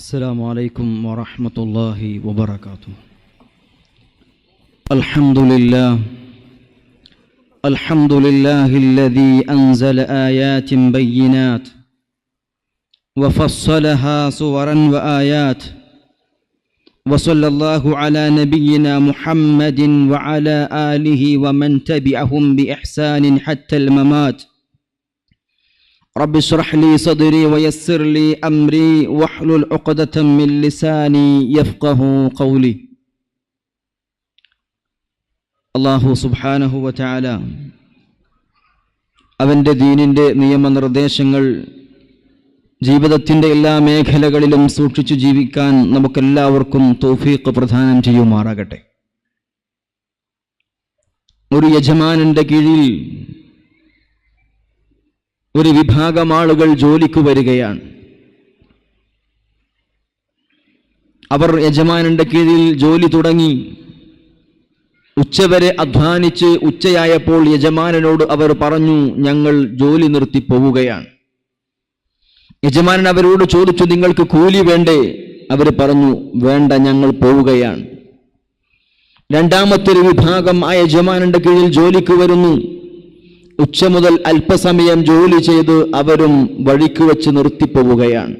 السلام عليكم ورحمة الله وبركاته. الحمد لله الحمد لله الذي أنزل آيات بينات وفصلها صورا وآيات وصلى الله على نبينا محمد وعلى آله ومن تبعهم بإحسان حتى الممات. رب اشرح لي صدري ويسر لي أمري واحلل عقدة من لساني يفقه قولي അള്ളാഹു സുബ്ഹാനഹു വതആല അവൻ്റെ ദീനിൻ്റെ നിയമനിർദ്ദേശങ്ങൾ ജീവിതത്തിൻ്റെ എല്ലാ മേഖലകളിലും സൂക്ഷിച്ചു ജീവിക്കാൻ നമുക്കെല്ലാവർക്കും തൗഫീഖ് പ്രദാനം ചെയ്യുമാറാകട്ടെ ഒരു യജമാനന്റെ കീഴിൽ ഒരു വിഭാഗം ആളുകൾ ജോലിക്ക് വരികയാണ്. അവർ യജമാനന്റെ കീഴിൽ ജോലി തുടങ്ങി. ഉച്ചവരെ അധ്വാനിച്ച് ഉച്ചയായപ്പോൾ യജമാനനോട് അവർ പറഞ്ഞു ഞങ്ങൾ ജോലി നിർത്തി പോവുകയാണ്. യജമാനൻ അവരോട് ചോദിച്ചു നിങ്ങൾക്ക് കൂലി വേണ്ടേ? അവർ പറഞ്ഞു വേണ്ട ഞങ്ങൾ പോവുകയാണ്. രണ്ടാമത്തെ ഒരു വിഭാഗം ആ യജമാനന്റെ കീഴിൽ ജോലിക്ക് വരുന്നു. ഉച്ച മുതൽ അല്പസമയം ജോലി ചെയ്ത് അവരും വഴിക്ക് വെച്ച് നിർത്തിപ്പോവുകയാണ്.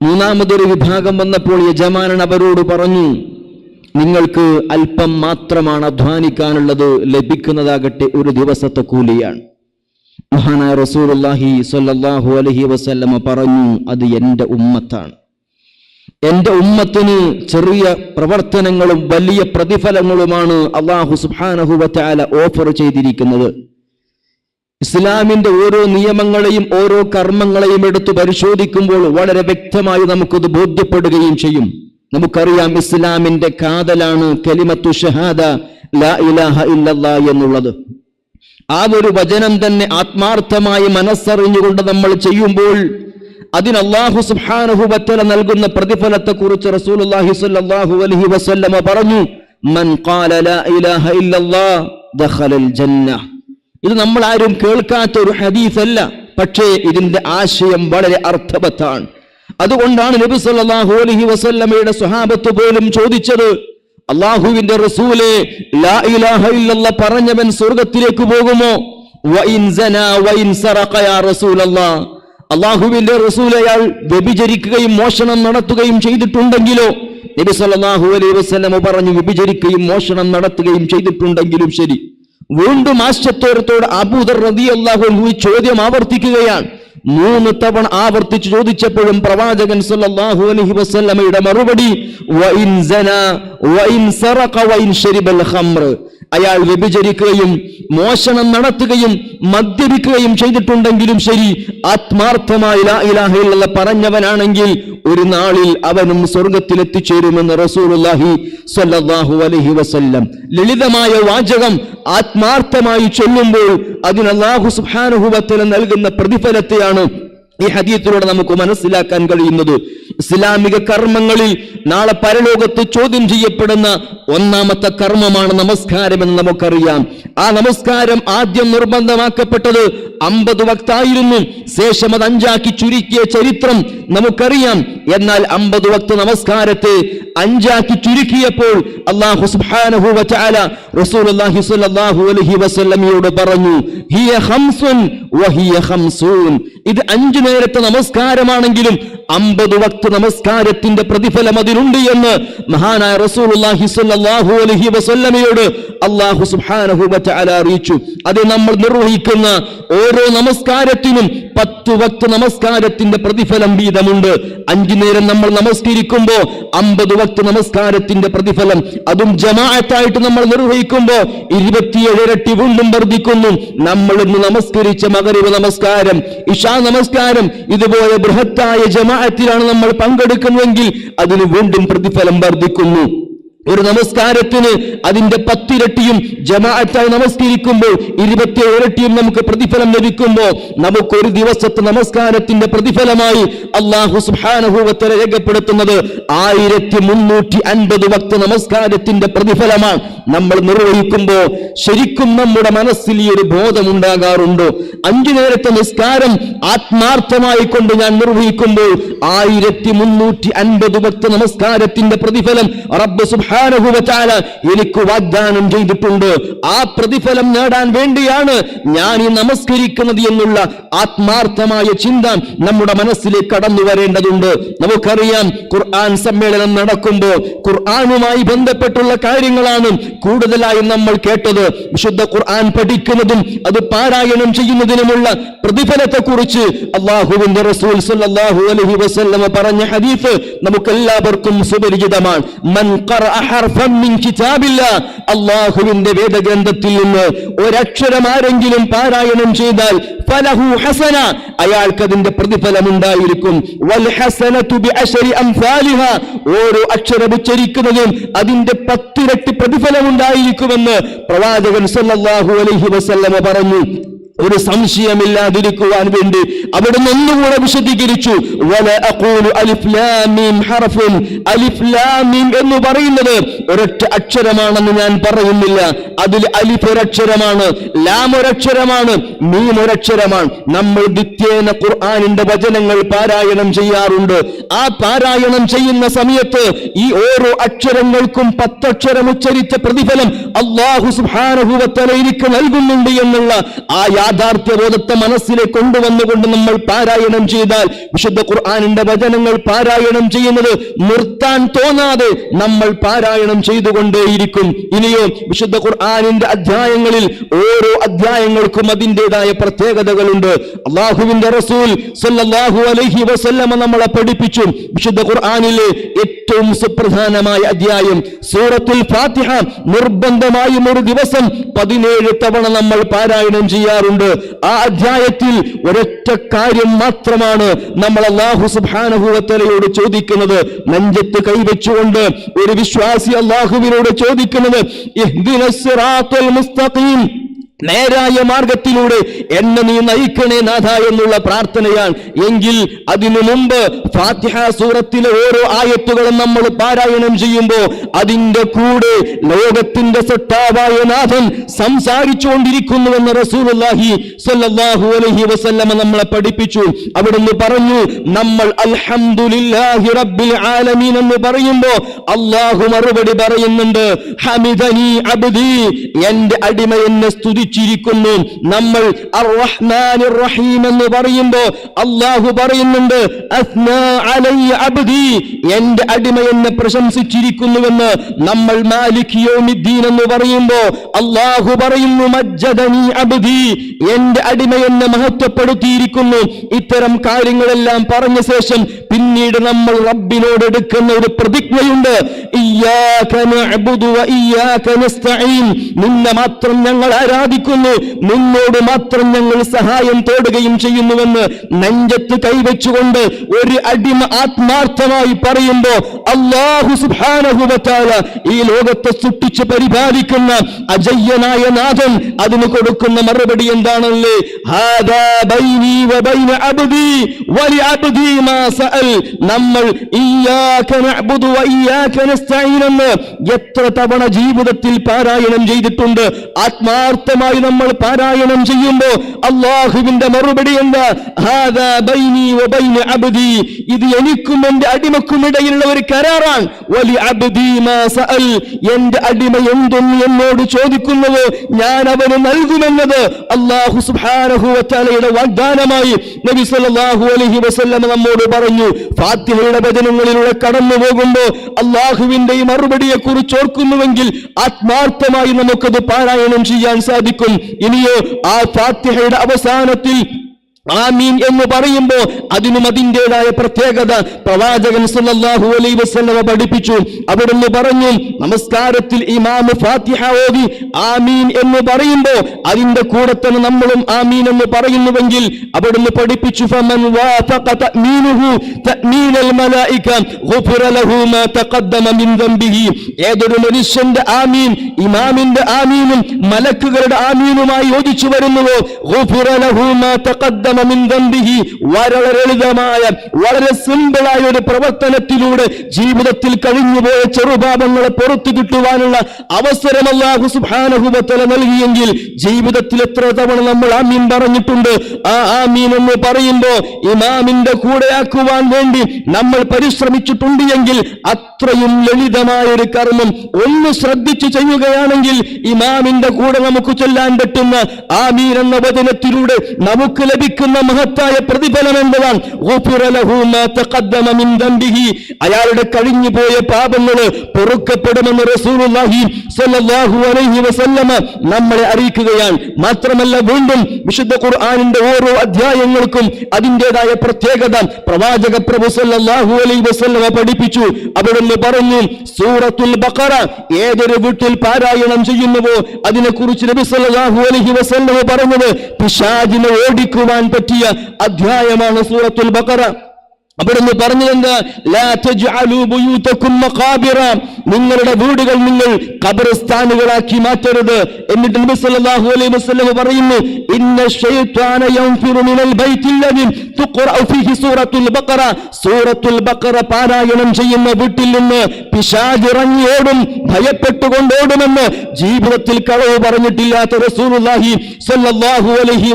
മൂന്നാമതൊരു വിഭാഗം വന്നപ്പോൾ യജമാനൻ അവരോട് പറഞ്ഞു നിങ്ങൾക്ക് അല്പം മാത്രമാണ് അധ്വാനിക്കാനുള്ളത് ലഭിക്കുന്നതാകട്ടെ ഒരു ദിവസത്തെ കൂലിയാണ്. മഹാനായ റസൂലുള്ളാഹി സല്ലാഹു അലഹി വസല്ലമ പറഞ്ഞു അത് എന്റെ ഉമ്മത്താണ്. എന്റെ ഉമ്മത്തിന് ചെറിയ പ്രവർത്തനങ്ങളും വലിയ പ്രതിഫലങ്ങളുമാണ് അള്ളാഹു സുബ്ഹാനഹു വതആല ഓഫർ ചെയ്തിരിക്കുന്നത്. ഇസ്ലാമിന്റെ ഓരോ നിയമങ്ങളെയും ഓരോ കർമ്മങ്ങളെയും എടുത്തു പരിശോധിക്കുമ്പോൾ വളരെ വ്യക്തമായി നമുക്കത് ബോധ്യപ്പെടുകയും ചെയ്യും. നമുക്കറിയാം ഇസ്ലാമിന്റെ കാതലാണ് കലിമത്തു ഷഹാദ ലാ ഇലാഹ എന്നുള്ളത്. ആ ഒരു വചനം തന്നെ ആത്മാർത്ഥമായി മനസ്സറിഞ്ഞുകൊണ്ട് നമ്മൾ ചെയ്യുമ്പോൾ അതിന് അള്ളാഹു സുബ്ഹാനഹു വതആല നൽകുന്ന പ്രതിഫലത്തെ കുറിച്ച് റസൂലുള്ളാഹി സ്വല്ലല്ലാഹു അലൈഹി വസല്ലമ പറഞ്ഞു മൻ ഖാല ലാ ഇലാഹ ഇല്ലല്ലാഹ് ദഖലൽ ജന്ന. ഇത് നമ്മൾ ആരും കേൾക്കാത്ത ഒരു ഹദീസല്ല പക്ഷേ ഇതിന്റെ ആശയം വളരെ അർത്ഥവത്താണ്. അതുകൊണ്ടാണ് നബി സല്ലല്ലാഹു അലൈഹി വസല്ലമയുടെ സ്വഹാബത്ത് പോലും ചോദിച്ചത് അള്ളാഹുവിന്റെ റസൂലെ ലാ ഇലാഹ പറഞ്ഞവൻ സ്വർഗത്തിലേക്ക് പോകുമോ? വഇൻ സനാ വഇൻ സറഖ യാ റസൂലല്ലാഹ്. അള്ളാഹുവിന്റെ റസൂൽ വ്യഭിചരിക്കുകയും മോഷണം നടത്തുകയും ചെയ്തിട്ടുണ്ടെങ്കിലോ നബി സല്ലല്ലാഹു അലൈഹി വസ്ലമ പറഞ്ഞു വ്യഭിചരിക്കുകയും മോഷണം നടത്തുകയും ചെയ്തിട്ടുണ്ടെങ്കിലും ശരി. വീണ്ടും ആശ്ചത്തോരത്തോട് അബൂദർ റബി അള്ളാഹു ചോദ്യം ആവർത്തിക്കുകയാണ്. മൂന്ന് തവണ ആവർത്തിച്ച് ചോദിച്ചപ്പോഴും പ്രവാചകൻ സല്ലല്ലാഹു അലൈഹി വസല്ലമയുടെ മറുപടി സന സറഖ ഷരിബൽ ഖംർ അയാൾ വ്യഭിചരിക്കുകയും മോഷണം നടത്തുകയും മദ്യപിക്കുകയും ചെയ്തിട്ടുണ്ടെങ്കിലും ശരി ആത്മാർത്ഥമായി ലാ ഇലാഹ ഇല്ലല്ലാ പറഞ്ഞവനാണെങ്കിൽ ഒരു നാളിൽ അവനും സ്വർഗത്തിലെത്തിച്ചേരുമെന്ന് റസൂലുള്ളാഹി സ്വല്ലല്ലാഹു അലൈഹി വസല്ലം. ലളിതമായ വാചകം ആത്മാർത്ഥമായി ചൊല്ലുമ്പോൾ അതിന് അള്ളാഹു സുഹാനുഭവത്തിന് നൽകുന്ന പ്രതിഫലത്തെയാണ് ഈ ഹദീത്തിലൂടെ നമുക്ക് മനസ്സിലാക്കാൻ കഴിയുന്നത് ഇസ്ലാമിക കർമ്മങ്ങളിൽ നാളെ പരലോകത്ത് ചോദ്യം ചെയ്യപ്പെടുന്ന ഒന്നാമത്തെ കർമ്മമാണ് നമസ്കാരം എന്ന് നമുക്കറിയാം. ആ നമസ്കാരം ആദ്യം നിർബന്ധമാക്കപ്പെട്ടത് അമ്പത് വക്തായിരുന്നു. ശേഷം അത് അഞ്ചാക്കി ചുരുക്കിയ ചരിത്രം നമുക്കറിയാം. എന്നാൽ അമ്പത് വക്ത നമസ്കാരത്തെ അഞ്ചാക്കി ചുരുക്കിയപ്പോൾ അള്ളാഹു സുബ്ഹാനഹു വതആല റസൂലുള്ളാഹി സ്വല്ലല്ലാഹു അലൈഹി വസല്ലമയോട് പറഞ്ഞു ഹിയ വഹിയ ഇത് അഞ്ചു നേരത്തെ നമസ്കാരമാണെങ്കിലും അമ്പത് വക്ത് നമസ്കാരത്തിന്റെ പ്രതിഫലം അതിനുണ്ട് എന്ന് മഹാനായ റസൂലുള്ളാഹി സ്വല്ലല്ലാഹു അലൈഹി വസല്ലമയോട് അള്ളാഹു സുബ്ഹാനഹു വതആല അറിയിച്ചു. അത് നമ്മൾ നിർവഹിക്കുന്ന ഓരോ നമസ്കാരത്തിനും പത്ത് വക്ത് നമസ്കാരത്തിന്റെ പ്രതിഫലം വീതമുണ്ട്. അഞ്ചു നേരം നമ്മൾ നമസ്കരിക്കുമ്പോ അമ്പത് വക്ത് നമസ്കാരത്തിന്റെ പ്രതിഫലം. അതും ജമാഅത്തായിട്ട് നമ്മൾ നിർവഹിക്കുമ്പോ ഇരുപത്തിയേഴ് ഇരട്ടി വീണ്ടും വർദ്ധിക്കുന്നു. നമ്മൾ ഇന്ന് നമസ്കരിച്ച മകരവ് നമസ്കാരം ഇഷാ നമസ്കാരം ഇതുപോലെ ബൃഹത്തായ ജമാഅത്തിലാണ് നമ്മൾ പങ്കെടുക്കുന്നതെങ്കിൽ അതിന് വീണ്ടും പ്രതിഫലം വർദ്ധിക്കുന്നു. ഒരു നമസ്കാരത്തിന് അതിന്റെ പത്തിരട്ടിയും ജമാഅത്തായി നമസ്കരിക്കുമ്പോൾ ഇരുപത്തി ഇരട്ടിയും നമുക്ക് പ്രതിഫലം ലഭിക്കുമ്പോൾ നമുക്ക് ഒരു ദിവസത്തെ നമസ്കാരത്തിന്റെ പ്രതിഫലമായി അള്ളാഹു സുഹാനഹൂവത്തല രേഖപ്പെടുത്തുന്നത് ആയിരത്തി മുന്നൂറ്റി അൻപത് വക്ത നമസ്കാരത്തിന്റെ പ്രതിഫലമാണ്. നമ്മൾ നിർവഹിക്കുമ്പോ ശരിക്കും നമ്മുടെ മനസ്സിൽ ഈ ഒരു ബോധമുണ്ടാകാറുണ്ടോ അഞ്ചു നേരത്തെ നിസ്കാരം ആത്മാർത്ഥമായി കൊണ്ട് ഞാൻ നിർവഹിക്കുമ്പോൾ ആയിരത്തി മുന്നൂറ്റി അൻപത് ഭക്ത നമസ്കാരത്തിന്റെ പ്രതിഫലം റബ്ബ് സുഭാനുഭവത്താല എനിക്ക് വാഗ്ദാനം ചെയ്തിട്ടുണ്ട്. ആ പ്രതിഫലം നേടാൻ വേണ്ടിയാണ് ഞാൻ ഈ നമസ്കരിക്കുന്നത് എന്നുള്ള ആത്മാർത്ഥമായ ചിന്ത നമ്മുടെ മനസ്സിലേക്ക് കടന്നു വരേണ്ടതുണ്ട്. നമുക്കറിയാം ഖുർആൻ സമ്മേളനം നടക്കുമ്പോൾ ഖുർആാനുമായി ബന്ധപ്പെട്ടുള്ള കാര്യങ്ങളാണ് കൂടുതലായും നമ്മൾ കേട്ടത് വിശുദ്ധ ഖുർആൻ പഠിക്കുന്നതും അത് പാരായണം ചെയ്യുന്നതിനുമുള്ള പ്രതിഫലത്തെ കുറിച്ച് അള്ളാഹുവിന്റെ റസൂൽ സല്ലല്ലാഹു അലൈഹി വസല്ലമ പറഞ്ഞ ഹദീസ് നമുക്കെല്ലാവർക്കും സുപരിചിതമാണ്. മൻ ഹർഫൻ മിൻ കിതാബില്ലാ അള്ളാഹുവിന്റെ വേദഗ്രന്ഥത്തിൽ നിന്ന് ഒരക്ഷരം ആരെങ്കിലും പാരായണം ചെയ്താൽ ഫലഹു ഹസന അയാൾക്ക് അതിന്റെ പ്രതിഫലം ഉണ്ടായിരിക്കും വൽ ഹസനതു ബിഅശരി അംസാലിഹ ഓരോ അക്ഷരം ഉച്ചരിക്കുന്നതും അതിന്റെ പത്തിരട്ടി പ്രതിഫലം ഉണ്ടായിരിക്കുമെന്ന് പ്രവാചകൻ സല്ലാഹു അലൈഹി വസല്ലമ പറഞ്ഞു. ഒരു സംശയമില്ലാതിരിക്കുവാൻ വേണ്ടി അവിടുന്ന് ഒന്നുകൂടെ വിശദീകരിച്ചു. എന്ന് പറയുന്നത് ഒരൊറ്റ അക്ഷരമാണെന്ന് ഞാൻ പറയുന്നില്ല. അതിൽ അലിഫ് ഒരക്ഷരമാണ് ലാം ഒരക്ഷരമാണ് മീം ഒരക്ഷരമാണ്. നമ്മൾ നിത്യേന ഖുർആാനിന്റെ വചനങ്ങൾ പാരായണം ചെയ്യാറുണ്ട്. ആ പാരായണം ചെയ്യുന്ന സമയത്ത് ഈ ഓരോ അക്ഷരങ്ങൾക്കും പത്തക്ഷരം ഉച്ചരിച്ച പ്രതിഫലം അള്ളാഹു എനിക്ക് നൽകുന്നുണ്ട് എന്നുള്ള ആ യാഥാർത്ഥ്യബോധത്തെ മനസ്സിലേക്ക് കൊണ്ടുവന്നുകൊണ്ട് നമ്മൾ പാരായണം ചെയ്താൽ വിശുദ്ധ ഖുർആാനിന്റെ വചനങ്ങൾ പാരായണം ചെയ്യുന്നത് നിർത്താൻ തോന്നാതെ നമ്മൾ പാരായണം ചെയ്തുകൊണ്ടേയിരിക്കും. ഇനിയോ വിശുദ്ധ ഖുർആാനിന്റെ അധ്യായങ്ങളിൽ ഓരോ അധ്യായങ്ങൾക്കും അതിന്റെതായ പ്രത്യേകതകളുണ്ട്. അള്ളാഹുവിന്റെ റസൂൽ സല്ലാഹു അലഹി വസല്ലമ നമ്മളെ പഠിപ്പിച്ചു. വിശുദ്ധ ഖുർആാനിലെ ഏറ്റവും സുപ്രധാനമായ അധ്യായം സൂറത്തുൽ ഫാത്തിഹ. നിർബന്ധമായും ഒരു ദിവസം പതിനേഴ് തവണ നമ്മൾ പാരായണം ചെയ്യാറുണ്ട്. ആ അധ്യായത്തിൽ ഒരൊറ്റ കാര്യം മാത്രമാണ് നമ്മൾ അള്ളാഹു സുബാനഹുവത്തലയോട് ചോദിക്കുന്നത്. നെഞ്ചത്ത് കൈവച്ചുകൊണ്ട് ഒരു വിശ്വാസി അള്ളാഹുവിനോട് ചോദിക്കുന്നത് മുസ്തഖീം നേരായ മാർഗത്തിലൂടെ എന്നെ നീ നയിക്കണേ നാഥ എന്നുള്ള പ്രാർത്ഥനയാണ്. എങ്കിൽ അതിനു മുമ്പ് ഫാത്തിഹ സൂറത്തിലെ ഓരോ ആയത്തുകളും നമ്മൾ പാരായണം ചെയ്യുമ്പോൾ അതിന്റെ കൂടെ ലോകത്തിന്റെ സൊട്ടാവായ നാഥൻ സംസാരിച്ചുകൊണ്ടിരിക്കുന്നുവെന്ന് റസൂലുള്ളാഹി സ്വല്ലല്ലാഹു അലഹി വസല്ലമ നമ്മളെ പഠിപ്പിച്ചു. അവിടുന്ന് പറഞ്ഞു നമ്മൾ അൽഹംദുലില്ലാഹി റബ്ബിൽ ആലമീൻ എന്ന് പറയുമ്പോൾ അള്ളാഹു മറുപടി പറയുന്നുണ്ട് ഹമിദനി അബ്ദി എന്റെ അടിമ എന്നെ സ്തുതിച്ചിരിക്കുന്നു നമ്മൾ എന്ന് പറയുമ്പോൾ അള്ളാഹു പറയുന്നുണ്ട് എന്റെ അടിമ എന്നെ പ്രശംസിച്ചിരിക്കുന്നുവെന്ന് നമ്മൾ മാലിക് യൗമിദ്ദീൻ എന്ന് പറയുമ്പോൾ അള്ളാഹു പറയുന്നു മജ്ജദനി അബ്ദി എന്റെ അടിമ എന്നെ മഹത്വപ്പെടുത്തിയിരിക്കുന്നു ഇത്തരം കാര്യങ്ങളെല്ലാം പറഞ്ഞ ശേഷം പിന്നീട് നമ്മൾ റബ്ബിനോട് എടുക്കുന്ന ഒരു പ്രതിജ്ഞയുണ്ട് നിന്നെ മാത്രം ഞങ്ങൾ ആരാധിക്കുന്നു നിന്നോട് മാത്രം ഞങ്ങൾ സഹായം തേടുകയും ചെയ്യുന്നുവെന്ന് നെഞ്ചത്ത് കൈവച്ചുകൊണ്ട് ഒരു അടിമ ആത്മാർത്ഥമായി പറയുമ്പോ അള്ളാഹു സുഭാനഹുബത്താല ഈ ലോകത്തെ സൃഷ്ടിച്ച് പരിപാലിക്കുന്ന അജയ്യനായ നാഥൻ അതിന് കൊടുക്കുന്ന മറുപടി എന്താണല്ലേ? നമ്മൾ എത്ര തവണ ജീവിതത്തിൽ പാരായണം ചെയ്തിട്ടുണ്ട്. ആത്മാർത്ഥമായി നമ്മൾ പാരായണം ചെയ്യുമ്പോൾ അള്ളാഹുവിന്റെ മറുപടി എന്താ? അബ്ദി. ഇത് എനിക്കും എന്റെ അടിമക്കും ഇടയിലുള്ള ഒരു കരാറാണ്. എന്റെ അടിമ എന്തൊന്ന് എന്നോട് ചോദിക്കുന്നത് ഞാൻ അവന് നൽകുമെന്നത് അള്ളാഹു തആലയുടെ വാഗ്ദാനമായി നബി സല്ലാഹു അലഹി വസ്ല്ലം നമ്മോട് പറഞ്ഞു ഫാത്തിഹയുടെ വചനങ്ങളിലൂടെ കടന്നു പോകുമ്പോൾ അള്ളാഹുവിന്റെ മറുപടിയെ കുറിച്ച് ഓർക്കുന്നുവെങ്കിൽ ആത്മാർത്ഥമായി നമുക്കത് പാരായണം ചെയ്യാൻ സാധിക്കും. ഇനിയോ ആ ഫാത്തിഹയുടെ അവസാനത്തിൽ ആമീൻ എന്ന് പറയുമ്പോൾ അതിനും അതിന്റെതായ പ്രത്യേകത. പ്രവാചകൻ സല്ലല്ലാഹു അലൈഹി വസല്ലമ പഠിപ്പിച്ചു. അവിടുന്ന് പറഞ്ഞു നമസ്കാരത്തിൽ ഇമാം ഫാത്തിഹ ഓതി ആമീൻ എന്ന് പറയുമ്പോൾ അതിന്റെ കൂടെ തന്നെ നമ്മളും ആമീൻ എന്ന് പറയുന്നുവെങ്കിൽ അവിടുന്ന് പഠിപ്പിച്ചു ഫമൻ വാഫഖ തഅമീനുഹു തഅമീനൽ മലായിക ഗുഫിറ ലഹു മാ തഖദ്ദമ മിൻ ദംബിഹി. ഏതൊരു മനുഷ്യന്റെ ആമീൻ ഇമാമിന്റെ ആമീനും മലക്കുകളുടെ ആമീനുമായി യോജിച്ചു വരുന്നുവോ? ഗുഫിറ ലഹു മാ തഖദ്ദമ വളരെ ലളിതമായ വളരെ സിമ്പിളായ ഒരു പ്രവർത്തനത്തിലൂടെ ജീവിതത്തിൽ കഴിഞ്ഞുപോയ ചെറുപാപങ്ങളെ പുറത്തു കിട്ടുവാനുള്ള അവസരം അല്ലാഹു സുബ്ഹാനഹുവതല നൽകിയെങ്കിൽ ജീവിതത്തിൽ എത്ര തവണ നമ്മൾ ആമീൻ പറഞ്ഞിട്ടുണ്ട്? ആ ആമീൻ എന്ന് പറയുമ്പോ ഇമാമിന്റെ കൂടെയാക്കുവാൻ വേണ്ടി നമ്മൾ പരിശ്രമിച്ചിട്ടുണ്ട് എങ്കിൽ അത്രയും ലളിതമായ ഒരു കർമ്മം ഒന്ന് ശ്രദ്ധിച്ചു ചെയ്യുകയാണെങ്കിൽ ഇമാമിന്റെ കൂടെ നമുക്ക് ചൊല്ലാൻ പറ്റുന്ന ആമീൻ എന്ന വചനത്തിലൂടെ നമുക്ക് ലഭിക്കുന്ന മഹത്തായ പ്രതിഫലം എന്നതാണ് അയാളുടെ കഴിഞ്ഞുപോയ പാപങ്ങൾ പൊറുക്കപ്പെടുമെന്ന് റസൂലുള്ളാഹി അലൈഹി വസല്ലമ നമ്മളെ അറിയിക്കുകയാണ്. മാത്രമല്ല വീണ്ടും വിശുദ്ധ ഖുർആനിന്റെ ഓരോ അധ്യായങ്ങൾക്കും അതിന്റെതായ പ്രത്യേകത. പ്രവാചക പ്രഭു സല്ലല്ലാഹു അലൈഹി വസല്ലമ പഠിപ്പിച്ചു. അവിടുന്ന് പറഞ്ഞു സൂറത്തുൽ ബഖറ ഏതൊരു വീട്ടിൽ പാരായണം ചെയ്യുന്നുവോ? അതിനെക്കുറിച്ച് നബി സല്ലല്ലാഹു അലൈഹി വസല്ലമ പറഞ്ഞത് പിശാജിനെ ഓടിക്കുവാൻ പറ്റിയ അധ്യായമാണ് സൂറത്തുൽ ബക്കറ അവിടുന്ന് പറഞ്ഞതെന്ത്? നിങ്ങളുടെ വീടുകൾ നിങ്ങൾ ഖബർസ്ഥാനുകളാക്കി മാറ്റരുത്. എന്നിട്ട് നബി സല്ലല്ലാഹു അലൈഹി വസല്ലം പറയുന്നു ഇന്ന സൂറത്തുൽ പാരായണം ചെയ്യുന്ന വീട്ടിൽ നിന്ന് പിശാച് ഇറങ്ങി ഓടും ഭയപ്പെട്ടുകൊണ്ടോടുമെന്ന് ജീവിതത്തിൽ കളവ് പറഞ്ഞിട്ടില്ലാത്ത റസൂലുള്ളാഹി സല്ലല്ലാഹു അലൈഹി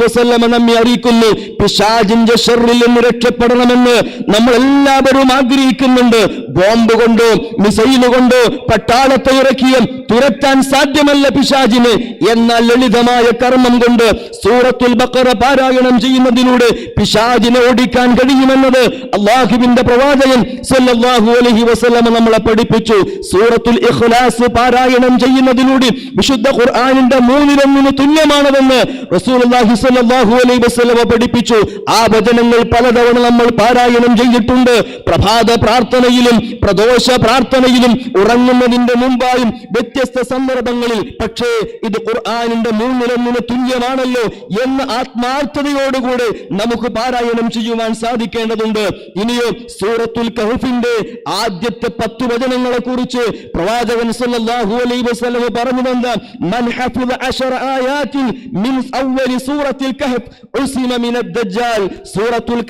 നമ്മെ അറിയിക്കുന്നു. പിശാജിന്റെ ഷർറിൽ നിന്ന് രക്ഷപ്പെടണമെന്ന് നമ്മൾ എല്ലാവരും ആഗ്രഹിക്കുന്നുണ്ട്. ബോംബ് കൊണ്ടോ മിസൈൽ കൊണ്ടോ പട്ടാളത്തെ ഇറക്കിയ തുരത്താൻ സാധ്യമല്ല പിശാജിന്. എന്നാൽ ലളിതമായ കർമ്മം കൊണ്ട് സൂറത്തുൽ ബക്കറ പാരായണം ചെയ്യുന്നതിലൂടെ പിശാചിനെ ഓടിക്കാൻ കഴിയുമെന്നത് അള്ളാഹുവിന്റെ പ്രവാചകൻ സല്ലല്ലാഹു അലൈഹി നമ്മളെ പഠിപ്പിച്ചു. സൂറത്തുൽ ഇഖ്ലാസ് പാരായണം ചെയ്യുന്നതിലൂടെ വിശുദ്ധ ഖുർആനിന്റെ മൂന്നിലൊന്നിന് തുല്യമാണതെന്ന് റസൂലുള്ളാഹി സല്ലല്ലാഹു അലൈഹി വസല്ലമ പഠിപ്പിച്ചു. ആ വചനങ്ങൾ പലതവണ നമ്മൾ പാരായണം ചെയ്തിട്ടുണ്ട്. പ്രഭാത പ്രാർത്ഥനയിലും പ്രദോഷ പ്രാർത്ഥനയിലും ഉറങ്ങുന്നതിന്റെ മുമ്പായും വ്യത്യസ്ത സന്ദർഭങ്ങളിൽ. പക്ഷേ ഇത് ഖുർആനിന്റെ മൂന്നിലൊന്നിന് തുല്യമാണല്ലോ എന്ന ആത്മാർത്ഥതയോടുകൂടെ നമുക്ക് പാരായണം ചെയ്യുവാൻ സാധിക്കേണ്ടതുണ്ട്. ഇനിയും സൂറത്തുൽ കഹഫിന്റെ ആദ്യത്തെ പത്ത് വചനങ്ങളെ കുറിച്ച് പ്രവാചകൻ സല്ലല്ലാഹു അലൈഹി വസല്ലം ഹഫിദ അശറ മിൻ സൂറത്തുൽ സൂറത്തുൽ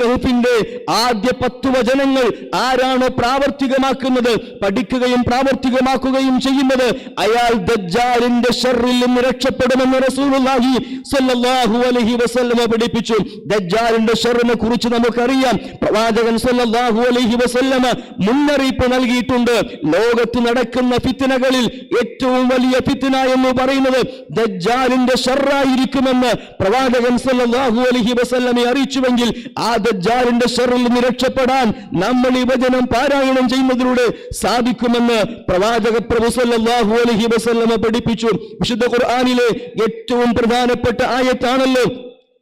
ആദ്യ പത്ത് വചനങ്ങൾ ആരാണ് പ്രാവർത്തികമാക്കുന്നത്? പഠിക്കുകയും പ്രാവർത്തികമാക്കുകയും ചെയ്യുന്നത് അയാൾ ദജ്ജാലിന്റെ ഷർറിൽ നിന്ന് രക്ഷപ്പെടുമെന്ന് റസൂലുള്ളാഹി സല്ലല്ലാഹു അലൈഹി വസല്ലം പഠിപ്പിച്ചു. ദജ്ജാലിന്റെ ഷർറിനെ കുറിച്ച് നമുക്കറിയാം. പ്രവാചകൻ സല്ലല്ലാഹു അലൈഹി വസല്ലമ മുന്നറിയിപ്പ് നൽകിയിട്ടുണ്ട്. ലോകത്ത് നടക്കുന്ന ഫിത്നകളിൽ ഏറ്റവും വലിയ ഫിത്തിന എന്ന് പറയുന്നത് ദജ്ജാലിന്റെ ഷർറായിരിക്കുമെന്ന് പ്രവാചകൻ സല്ലല്ലാഹു അലൈഹി വസല്ലമെ അറിയിച്ചുവെങ്കിൽ ആ ദജ്ജാലിന്റെ ഷെറിൽ നിന്ന് രക്ഷപ്പെടാൻ നമ്മൾ ഈ വചനം പാരായണം ചെയ്യുന്നതിലൂടെ സാധിക്കുമെന്ന് പ്രവാചക പ്രഭു സല്ലല്ലാഹു അലൈഹി വസല്ലമ പഠിപ്പിച്ചു. വിശുദ്ധ ഖുർആനിലെ ഏറ്റവും പ്രധാനപ്പെട്ട ആയത്താണല്ലോ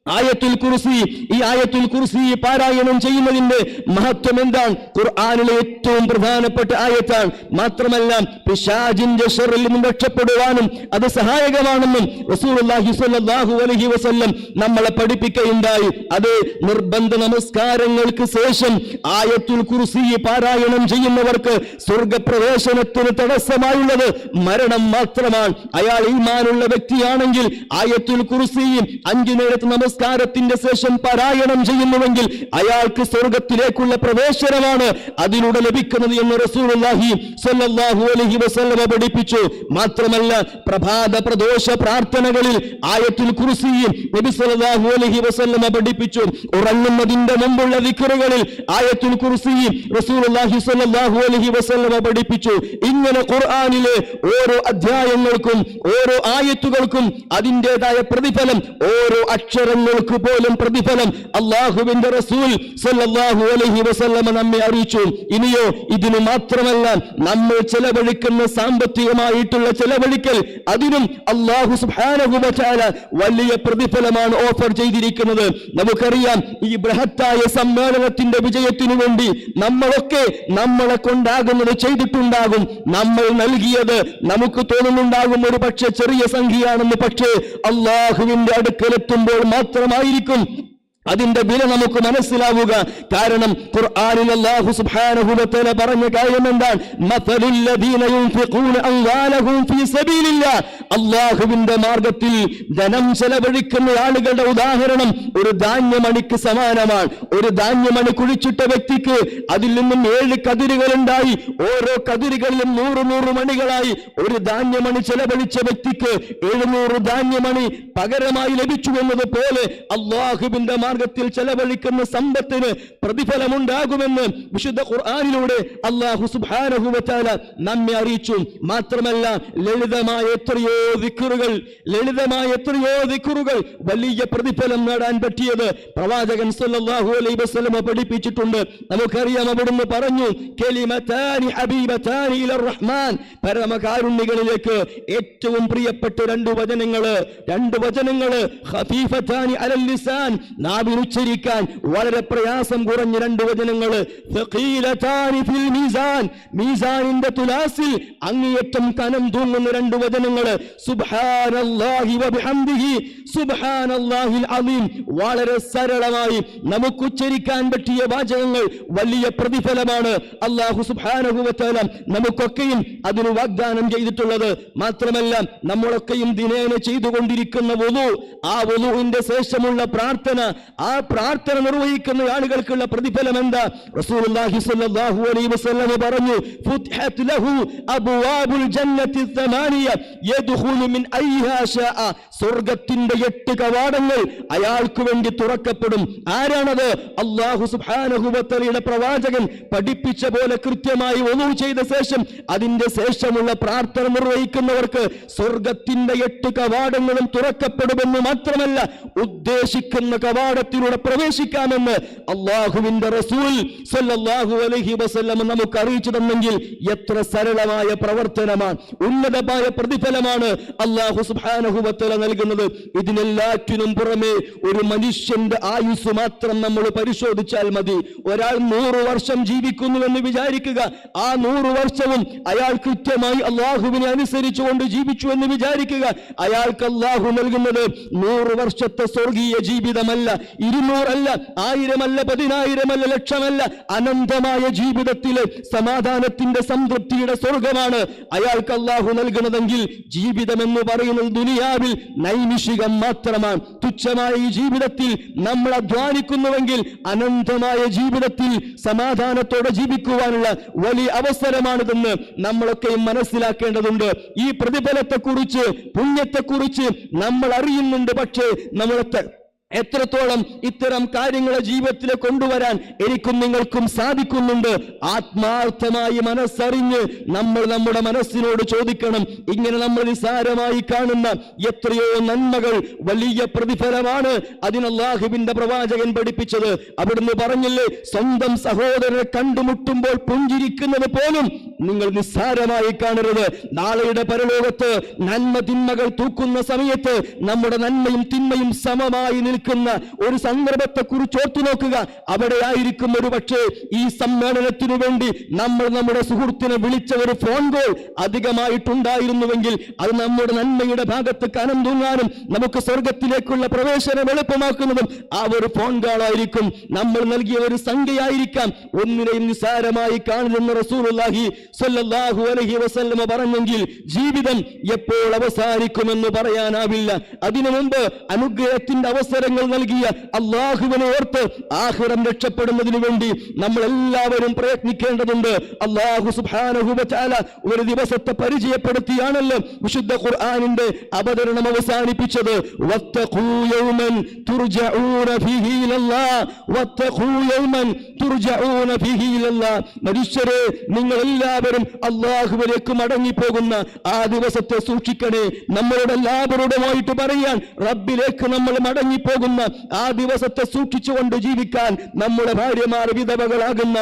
ആയത്തുൽ കുർസി ഈ ആയത്തുൽ കുർസി പാരായണം ചെയ്യുന്നതിന്റെ മഹത്വം എന്താണ്? ഖുർആാനിലെ ഏറ്റവും പ്രധാനപ്പെട്ട ആയത്താണ്. മാത്രമല്ല പിശാജിന്റെ ഷെറിൽ നിന്ന് രക്ഷപ്പെടുവാനും അത് സഹായകമാണെന്നും റസൂലുള്ളാഹി സ്വല്ലല്ലാഹു അലൈഹി വസല്ലം നമ്മളെ പഠിപ്പിക്കുകയുണ്ടായി. അത് നിർബന്ധ നമസ്കാരങ്ങൾക്ക് ശേഷം ആയത്തുൽ കുർസി പാരായണം ചെയ്യുന്നവർക്ക് സ്വർഗപ്രവേശനത്തിന് തടസ്സമായുള്ളത് മരണം മാത്രമാണ്. അയാൾ ഈമാനുള്ള വ്യക്തിയാണെങ്കിൽ ആയത്തുൽ കുർസിയും അഞ്ചു നേരത്തെ നമസ്കാരത്തിന്റെ ശേഷം പാരായണം ചെയ്യുന്നുവെങ്കിൽ അയാൾക്ക് സ്വർഗത്തിലേക്കുള്ള പ്രവേശനമാണ് അതിലൂടെ ലഭിക്കുന്നത് എന്ന് പഠിപ്പിച്ചു. മാത്രമല്ല പ്രഭാത പ്രദോഷ പ്രാർത്ഥനകളിൽ ആയത്തിൽ കുറിസിയും നബി പഠിപ്പിച്ചു. ഉറങ്ങുന്നതിന്റെ മുമ്പുള്ള ദിക്റുകളിൽ ആയത്തിൽ കുറിസിയും പഠിപ്പിച്ചു. ഇങ്ങനെ ഖുർആാനിലെ ഓരോ അധ്യായങ്ങൾക്കും ഓരോ ആയത്തുകൾക്കും അതിന്റെതായ പ്രതിഫലം ഓരോ അക്ഷരങ്ങൾക്ക് പോലും പ്രതിഫലം അള്ളാഹുവിന്റെ റസൂൽ സല്ലല്ലാഹു അലൈഹി വസല്ലമ നമ്മെ അറിയിച്ചു. ഇനിയോ ഇതിനു മാത്രമല്ല നമ്മൾ ചെലവഴിക്കുന്ന സാമ്പത്തികമായിട്ടുള്ള ചെലവഴിക്കൽ അതിനും അള്ളാഹു വതആല വലിയ പ്രതിഫലമാണ് ഓഫർ ചെയ്തിരിക്കുന്നത്. നമുക്കറിയാം ഈ ബൃഹത്തായ സമ്മേളനത്തിന്റെ വിജയത്തിനു വേണ്ടി നമ്മളൊക്കെ നമ്മളെ കൊണ്ടാകുന്നത് ചെയ്തിട്ടുണ്ടാകും. നമ്മൾ നൽകിയത് നമുക്ക് തോന്നുന്നുണ്ടാകും ഒരു പക്ഷെ ചെറിയ സംഖ്യയാണെന്ന് പക്ഷേ അള്ളാഹുവിന്റെ അടുക്കലെത്തുമ്പോൾ മാത്രമായിരിക്കും അതിന്റെ വില നമുക്ക് മനസ്സിലാവുക. കാരണം ഖുർആനിൽ അല്ലാഹു സുബ്ഹാനഹു വ തആല പറഞ്ഞ കാര്യം എന്താണ്? മഥലുൽ ലദീന യുൻഫിഖൂന അംവാലഹും ഫീ സബീലില്ലാ. അല്ലാഹുവിന്റെ മാർഗത്തിൽ ധനം ചെലവഴിക്കുന്ന ആളുകളുടെ ഉദാഹരണം ഒരു ധാന്യമണിക്ക് സമാനമാണ്. ഒരു ധാന്യമണി കുഴിച്ചിട്ട വ്യക്തിക്ക് അതിൽ നിന്നും ഏഴ് കതിരുകൾ ഉണ്ടായി ഓരോ കതിരുകളിലും നൂറ് നൂറ് മണികളായി. ഒരു ധാന്യമണി ചെലവഴിച്ച വ്യക്തിക്ക് എഴുന്നൂറ് ധാന്യമണി പകരമായി ലഭിച്ചു എന്നതുപോലെ അള്ളാഹുവിന്റെ മാർഗത്തിൽ ചെലവഴിക്കുന്ന സമ്പത്തിന് പ്രതിഫലമുണ്ടാകുമെന്ന് വിശുദ്ധ ഖുർആാനിലൂടെ അള്ളാഹു സുബ്ഹാനഹു വതആല നമ്മെ അറിയിച്ചു. മാത്രമല്ല ലളിതമായ എത്രയോ ദിക്കുറുകൾ ലളിതമായ എത്രയോ ദിക്കുറുകൾ വലിയ പ്രതിഫലം നേടാൻ പറ്റിയത് പ്രവാചകൻ സല്ലാഹു അലൈ വസ്ലമ പഠിപ്പിച്ചിട്ടുണ്ട്. നമുക്കറിയാം അവിടുന്ന് പറഞ്ഞു പരമകാരുണ്യകളിലേക്ക് ഏറ്റവും പ്രിയപ്പെട്ട രണ്ട് വചനങ്ങൾ രണ്ട് വചനങ്ങൾ ഖഫീഫതാനി അലൽ ലിസാൻ. നാവിൽ ഉച്ചരിക്കാൻ വളരെ പ്രയാസം കുറഞ്ഞ രണ്ട് വചനങ്ങൾ മീസാനിന്റെ തുലാസിൽ അങ്ങേയറ്റം കനം തൂങ്ങുന്ന രണ്ട് വചനങ്ങൾ വളരെ സരളമായി നമുക്ക് ഉച്ചരിക്കാൻ പറ്റിയ വാചകങ്ങൾ വലിയ പ്രതിഫലമാണ്. അള്ളാഹു സുബ്ഹാനഹു വതആല നമുക്കൊക്കെയും അതിന് വാഗ്ദാനം ചെയ്തിട്ടുള്ളത്. മാത്രമല്ല നമ്മളൊക്കെയും ദിനേന ചെയ്തുകൊണ്ടിരിക്കുന്ന വലു ആ വലുവിന്റെ ശേഷമുള്ള പ്രാർത്ഥന ആ പ്രാർത്ഥന നിർവഹിക്കുന്ന ആളുകൾക്കുള്ള പ്രതിഫലം എന്താ? റസൂലുള്ളാഹി സ്വല്ലല്ലാഹു അലൈഹി വസല്ലം പറഞ്ഞു ഫുത്ഹത് ലഹു യദ്ഖുലു മിൻ എട്ട് കവാടങ്ങൾ അയാൾക്ക് വേണ്ടി തുറക്കപ്പെടും. ആരാണത്? അല്ലാഹു സുബ്ഹാനഹു വതആലയുടെ പ്രവാചകൻ പഠിപ്പിച്ച പോലെ കൃത്യമായി ഒന്നു ചെയ്ത ശേഷം അതിന്റെ ശേഷമുള്ള പ്രാർത്ഥന നിർവഹിക്കുന്നവർക്ക് സ്വർഗത്തിന്റെ എട്ട് കവാടങ്ങളും തുറക്കപ്പെടുമെന്ന് മാത്രമല്ല ഉദ്ദേശിക്കുന്ന കവാടത്തിലൂടെ പ്രവേശിക്കാമെന്ന് അള്ളാഹുവിന്റെ റസൂൽ സല്ലല്ലാഹു അലൈഹി വസല്ലം നമുക്ക് അറിയിച്ചു തന്നെങ്കിൽ എത്ര സരളമായ പ്രവർത്തനമാണ് ഉന്നതമായ പ്രതിഫലമാണ് അള്ളാഹു സുബ്ഹാനഹു വതആല നൽകുന്നത്. ഇതിനെല്ലാറ്റിനും പുറമെ ഒരു മനുഷ്യന്റെ ആയുസ് മാത്രം നമ്മൾ പരിശോധിച്ചാൽ മതി. ഒരാൾ നൂറ് വർഷം ജീവിക്കുന്നുവെന്ന് വിചാരിക്കുക ആ നൂറ് വർഷവും അയാൾ കൃത്യമായി അള്ളാഹുവിനെ അനുസരിച്ചുകൊണ്ട് ജീവിച്ചു എന്ന് വിചാരിക്കുക. അയാൾക്ക് അള്ളാഹു നൽകുന്നത് നൂറ് വർഷത്തെ സ്വർഗീയ ജീവിതമല്ല. ഇരുന്നൂറല്ല ആയിരമല്ല പതിനായിരമല്ല ലക്ഷമല്ല അനന്തമായ ജീവിതത്തിലെ സമാധാനത്തിന്റെ സംതൃപ്തിയുടെ സ്വർഗമാണ് അയാൾക്ക് അള്ളാഹു നൽകുന്നതെങ്കിൽ ജീവിതം എന്ന് പറയുന്നത് ദുനിയാവിൽ നൈമിഷികം മാത്രമാണ്. തുച്ഛമായ ഈ ജീവിതത്തിൽ നമ്മൾ അധ്വാനിക്കുന്നുവെങ്കിൽ അനന്തമായ ജീവിതത്തിൽ സമാധാനത്തോടെ ജീവിക്കുവാനുള്ള വലിയ അവസരമാണിതെന്ന് നമ്മളൊക്കെയും മനസ്സിലാക്കേണ്ടതുണ്ട്. ഈ പ്രതിഫലത്തെക്കുറിച്ച് പുണ്യത്തെക്കുറിച്ച് നമ്മൾ അറിയുന്നുണ്ട്. പക്ഷേ നമ്മളത്തെ എത്രത്തോളം ഇത്തരം കാര്യങ്ങളെ ജീവിതത്തിൽ കൊണ്ടുവരാൻ എനിക്കും നിങ്ങൾക്കും സാധിക്കുന്നുണ്ട്. ആത്മാർത്ഥമായി മനസ്സറിഞ്ഞ് നമ്മൾ നമ്മുടെ മനസ്സിനോട് ചോദിക്കണം. ഇങ്ങനെ നമ്മൾ നിസാരമായി കാണുന്ന എത്രയോ നന്മകൾ വലിയ പ്രതിഫലമാണ് അതിന് പ്രവാചകൻ പഠിപ്പിച്ചത്. അവിടുന്ന് പറഞ്ഞില്ലേ സ്വന്തം സഹോദരനെ കണ്ടുമുട്ടുമ്പോൾ പുഞ്ചിരിക്കുന്നത് പോലും നിങ്ങൾ നിസ്സാരമായി കാണരുത്. നാളെയുടെ പരലോകത്ത് നന്മ തിന്മകൾ തൂക്കുന്ന സമയത്ത് നമ്മുടെ നന്മയും തിന്മയും സമമായി നിൽക്കുന്ന ഒരു സന്ദർഭത്തെ കുറിച്ച് ഓർത്തു നോക്കുക. അവിടെ ആയിരിക്കും ഒരു പക്ഷേ ഈ സമ്മേളനത്തിനു വേണ്ടി നമ്മൾ നമ്മുടെ സുഹൃത്തിനെ വിളിച്ച ഒരു ഫോൺ കോൾ അധികമായിട്ടുണ്ടായിരുന്നുവെങ്കിൽ അത് നമ്മുടെ നന്മയുടെ ഭാഗത്ത് കനം തൂങ്ങാനും നമുക്ക് സ്വർഗത്തിലേക്കുള്ള പ്രവേശനം എളുപ്പമാക്കുന്നതും ആ ഒരു ഫോൺ കോൾ ആയിരിക്കും. നമ്മൾ നൽകിയ ഒരു സംഖ്യയായിരിക്കാം. ഒന്നിനെയും നിസാരമായി കാണുന്ന വസല്ലമ പറഞ്ഞെങ്കിൽ ജീവിതം എപ്പോൾ അവസാനിക്കുമെന്ന് പറയാനാവില്ല. അതിനു മുമ്പ് അനുഗ്രഹത്തിന്റെ അവസരങ്ങൾ നൽകിയ അള്ളാഹുവിനെ ഓർത്ത് ആഹിറം രക്ഷപ്പെടുന്നതിനു വേണ്ടി നമ്മൾ എല്ലാവരും പ്രയത്നിക്കേണ്ടതുണ്ട്. അള്ളാഹു സുബ്ഹാനഹു വതആല ഒരു ദിവസത്തെ പരിചയപ്പെടുത്തിയാണല്ലോ വിശുദ്ധ ഖുർആാനിന്റെ അവതരണം അവസാനിപ്പിച്ചത്. മനുഷ്യരെ നിങ്ങൾ എല്ലാവരും അള്ളാഹുവിലേക്ക് മടങ്ങിപ്പോകുന്ന ആ ദിവസത്തെ സൂക്ഷിക്കണേ. നമ്മളുടെ എല്ലാവരോടുമായിട്ട് പറയാൻ റബ്ബിലേക്ക് നമ്മൾ മടങ്ങിപ്പോകുന്ന ആ ദിവസത്തെ സൂക്ഷിച്ചുകൊണ്ട് ജീവിക്കാൻ നമ്മുടെ ഭാര്യമാർ വിധവകളാകുന്ന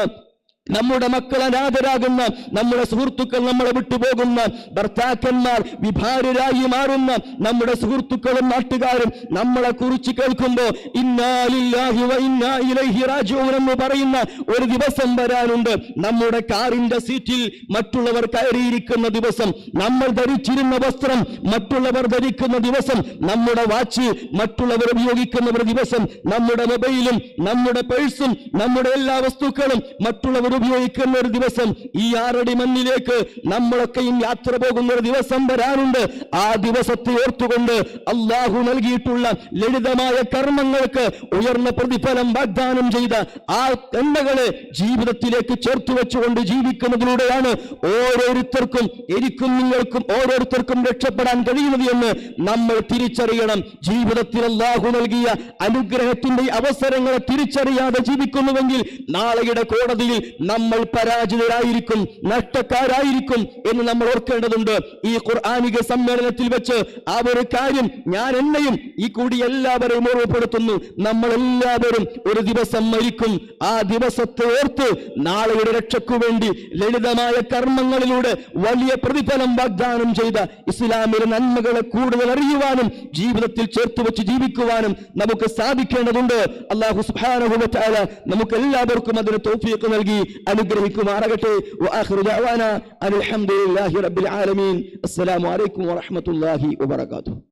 നമ്മുടെ മക്കൾ അനാഥരാകുന്ന നമ്മുടെ സുഹൃത്തുക്കൾ നമ്മളെ വിട്ടുപോകുന്ന ഭർത്താക്കന്മാർ വിഭാരരായി മാറുന്ന നമ്മുടെ സുഹൃത്തുക്കളും നാട്ടുകാരും നമ്മളെ കുറിച്ച് കേൾക്കുമ്പോ എന്ന് പറയുന്ന ഒരു ദിവസം വരാനുണ്ട്. നമ്മുടെ കാറിന്റെ സീറ്റിൽ മറ്റുള്ളവർ കയറിയിരിക്കുന്ന ദിവസം നമ്മൾ ധരിച്ചിരുന്ന വസ്ത്രം മറ്റുള്ളവർ ധരിക്കുന്ന ദിവസം നമ്മുടെ വാച്ച് മറ്റുള്ളവർ ഉപയോഗിക്കുന്ന ഒരു ദിവസം നമ്മുടെ മൊബൈലും നമ്മുടെ പേഴ്സും നമ്മുടെ എല്ലാ വസ്തുക്കളും മറ്റുള്ളവർ ഉപയോഗിക്കുന്ന ഒരു ദിവസം ഈ ആറടി മണ്ണിലേക്ക് നമ്മളൊക്കെയും യാത്ര പോകുന്ന ഒരു ദിവസം വരാനുണ്ട് ആ ദിവസത്തെ ഓർത്തുകൊണ്ട് അള്ളാഹു നൽകിയിട്ടുള്ള ലളിതമായ കർമ്മങ്ങൾക്ക് ഉയർന്ന പ്രതിഫലം വാഗ്ദാനം ചെയ്ത ആ എണ്ണകളെ ജീവിതത്തിലേക്ക് ചേർത്ത് വെച്ചുകൊണ്ട് ജീവിക്കുന്നതിലൂടെയാണ് ഓരോരുത്തർക്കും എനിക്കും നിങ്ങൾക്കും ഓരോരുത്തർക്കും രക്ഷപ്പെടാൻ കഴിയുന്നത് എന്ന് നമ്മൾ തിരിച്ചറിയണം. ജീവിതത്തിൽ അള്ളാഹു നൽകിയ അനുഗ്രഹത്തിന്റെ അവസരങ്ങളെ തിരിച്ചറിയാതെ ജീവിക്കുന്നുവെങ്കിൽ നാളെയുടെ കോടതിയിൽ നമ്മൾ പരാജിതരായിരിക്കും നഷ്ടക്കാരായിരിക്കും എന്ന് നമ്മൾ ഓർക്കേണ്ടതുണ്ട്. ഈ ഖുർആാനിക സമ്മേളനത്തിൽ വെച്ച് ആ ഒരു കാര്യം ഞാൻ എന്നെയും ഈ കൂടി എല്ലാവരെയും ഓർമ്മപ്പെടുത്തുന്നു. നമ്മൾ എല്ലാവരും ഒരു ദിവസം മരിക്കും. ആ ദിവസത്തെ ഓർത്ത് നാളെയുടെ രക്ഷയ്ക്കു വേണ്ടി ലളിതമായ കർമ്മങ്ങളിലൂടെ വലിയ പ്രതിഫലം വാഗ്ദാനം ചെയ്ത ഇസ്ലാമിലെ നന്മകളെ കൂടുതൽ അറിയുവാനും ജീവിതത്തിൽ ചേർത്ത് വെച്ച് ജീവിക്കുവാനും നമുക്ക് സാധിക്കേണ്ടതുണ്ട്. അള്ളാഹു തആല നമുക്ക് എല്ലാവർക്കും അതിന് തോഫിയൊക്കെ നൽകി. അനുഗ്രഹിക്കുമാറാകട്ടെ വആഖിറു ദഅവാന അൽഹംദുലില്ലാഹി റബ്ബിൽ ആലമീൻ അസ്സലാമു അലൈക്കും വറഹ്മത്തുള്ളാഹി വബറകാതുഹു